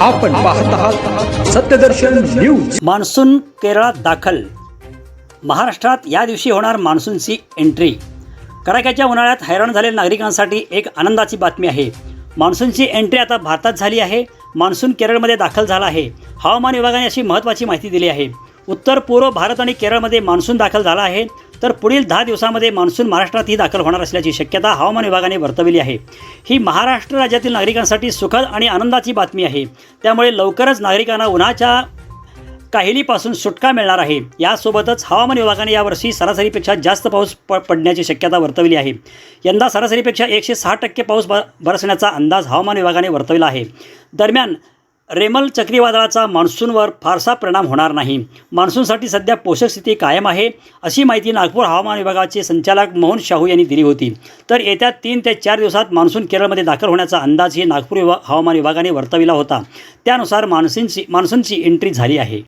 आपण पाहत आहात सत्यदर्शन न्यूज. मान्सून केरळात दाखल. महाराष्ट्रात या दिवशी होणार मान्सूनची एंट्री. कडाक्याच्या उन्हाळ्यात हैराण झालेल्या नागरिकांसाठी एक आनंदाची बातमी आहे. मान्सूनची एंट्री आता भारतात झाली आहे. मान्सून केरळमध्ये दाखल झाला आहे. हवामान विभागाने अशी महत्त्वाची माहिती दिली आहे. उत्तर पूर्व भारत आणि केरळमध्ये मान्सून दाखल झाला आहे. तर पुढील दहा दिवसामध्ये मान्सून महाराष्ट्रातही दाखल होणार असल्याची शक्यता हवामान विभागाने वर्तवली आहे. ही महाराष्ट्र राज्यातील नागरिकांसाठी सुखद आणि आनंदाची बातमी आहे. त्यामुळे लवकरच नागरिकांना उन्हाच्या काहिलीपासून सुटका मिळणार आहे. यासोबतच हवामान विभागाने यावर्षी सरासरीपेक्षा जास्त पाऊस प पडण्याची शक्यता वर्तवली आहे. यंदा सरासरीपेक्षा एकशे सहा टक्के पाऊस ब बरसण्याचा अंदाज हवामान विभागाने वर्तवला आहे. दरम्यान रेमल चक्रीवादळाचा मान्सूनवर फारसा परिणाम होणार नाही. मान्सूनसाठी सध्या पोषक स्थिती कायम आहे अशी माहिती नागपूर हवामान विभागाचे संचालक मोहन शाहू यांनी दिली होती. तर येत्या तीन ते चार दिवसात मान्सून केरळमध्ये दाखल होण्याचा अंदाजही नागपूर विभा हवामान विभागाने वर्तविला होता. त्यानुसार मान्सूनची मान्सूनची एंट्री झाली आहे.